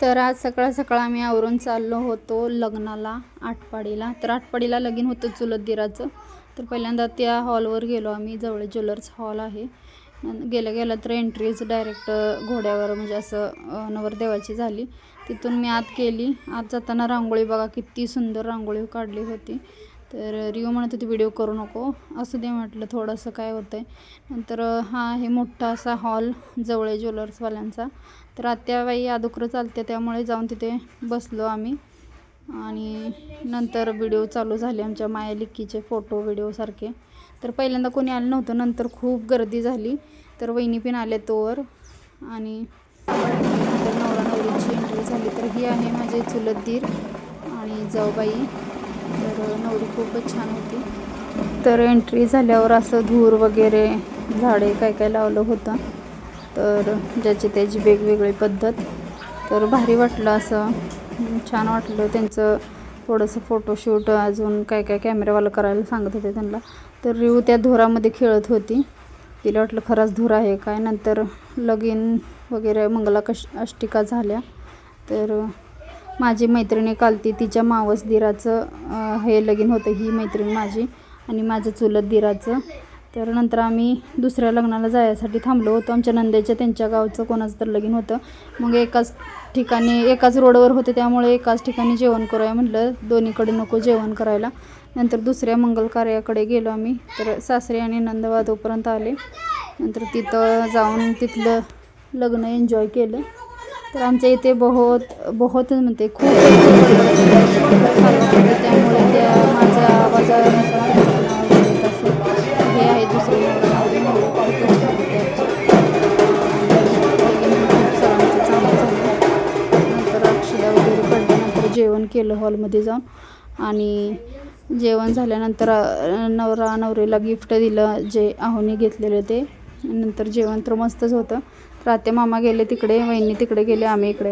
तर आज सकाळ सकाळ आम्ही आवरून चाललो होतो लग्नाला आटपाडीला तर आटपाडीला लगीन होतं चुलत दिराचं. तर पहिल्यांदा त्या हॉलवर गेलो आम्ही जवळ ज्वेलर्स हॉल आहे. गेलं गेल्या गेल्या तर एंट्रीज डायरेक्ट घोड्यावर म्हणजे असं नवरदेवाची झाली. तिथून मी आत केली आत जाताना रांगोळी बघा किती सुंदर रांगोळी काढली होती. तर रिओ म्हणत होती व्हिडिओ करू नको. असू दे म्हटलं थोडंसं काय होतं आहे नंतर हा आहे मोठा असा हॉल जवळ ज्वेलर्सवाल्यांचा. तर आत्याबाई अदुकरं चालते त्यामुळे जाऊन तिथे बसलो आम्ही. आणि नंतर व्हिडिओ चालू झाले आमच्या माया लिक्कीचे फोटो व्हिडिओसारखे तर पहिल्यांदा कोणी आलं नव्हतं नंतर खूप गर्दी झाली. तर वहिनी पण आल्या तोवर. आणि नंतर नवरा नवरीची एंट्री झाली. तर ही आहे माझे चुलत दीर आणि जाऊबाई. तर नवरी खूपच छान होती. तर एंट्री झाल्यावर असं धूर वगैरे झाडे काय काय लावलं होतं. तर ज्याची त्याची वेगवेगळी पद्धत. तर भारी वाटलं असं. छान वाटलं त्यांचं थोडंसं फोटोशूट अजून काय काय कॅमेरावाला करायला सांगत होते त्यांना. तर रिऊ त्या धुरामध्ये खेळत होती. तिला वाटलं खराच धूर आहे काय? नंतर लगीन वगैरे मंगला कश अष्टिका झाल्या. तर माझी मैत्रिणी कालती तिच्या मावस दिराचं हे लगीन होतं ही मैत्रीण माझी आणि माझं चुलत दिराचं. तर नंतर आम्ही दुसऱ्या लग्नाला जायसाठी थांबलो होतो. आमच्या नंद्याच्या त्यांच्या गावचं कोणाचं तर लगीन होतं. मग एकाच ठिकाणी एकाच रोडवर होते त्यामुळे एकाच ठिकाणी जेवण करूया म्हटलं. दोन्हीकडे नको जेवण करायला. नंतर दुसऱ्या मंगल कार्याकडे गेलो आम्ही. तर सासरे आणि नंदबा तोपर्यंत आले. नंतर तिथं जाऊन तिथलं लग्न एन्जॉय केलं. तर आमच्या इथे बहुत बहुत म्हणते खूप त्यामुळे त्या माझ्या आवाजानुसार हे आहे दुसरे खूप नंतर अक्षदा वगैरे पडल्यानंतर जेवण केलं हॉलमध्ये जाऊन. आणि जेवण झाल्यानंतर नवरा नवरीला गिफ्ट दिलं जे आहुनी घेतलेलं ते. नंतर जेवण तर मस्तच होतं. तर आत्या मामा गेले तिकडे वहिनी तिकडे गेले आम्ही इकडे.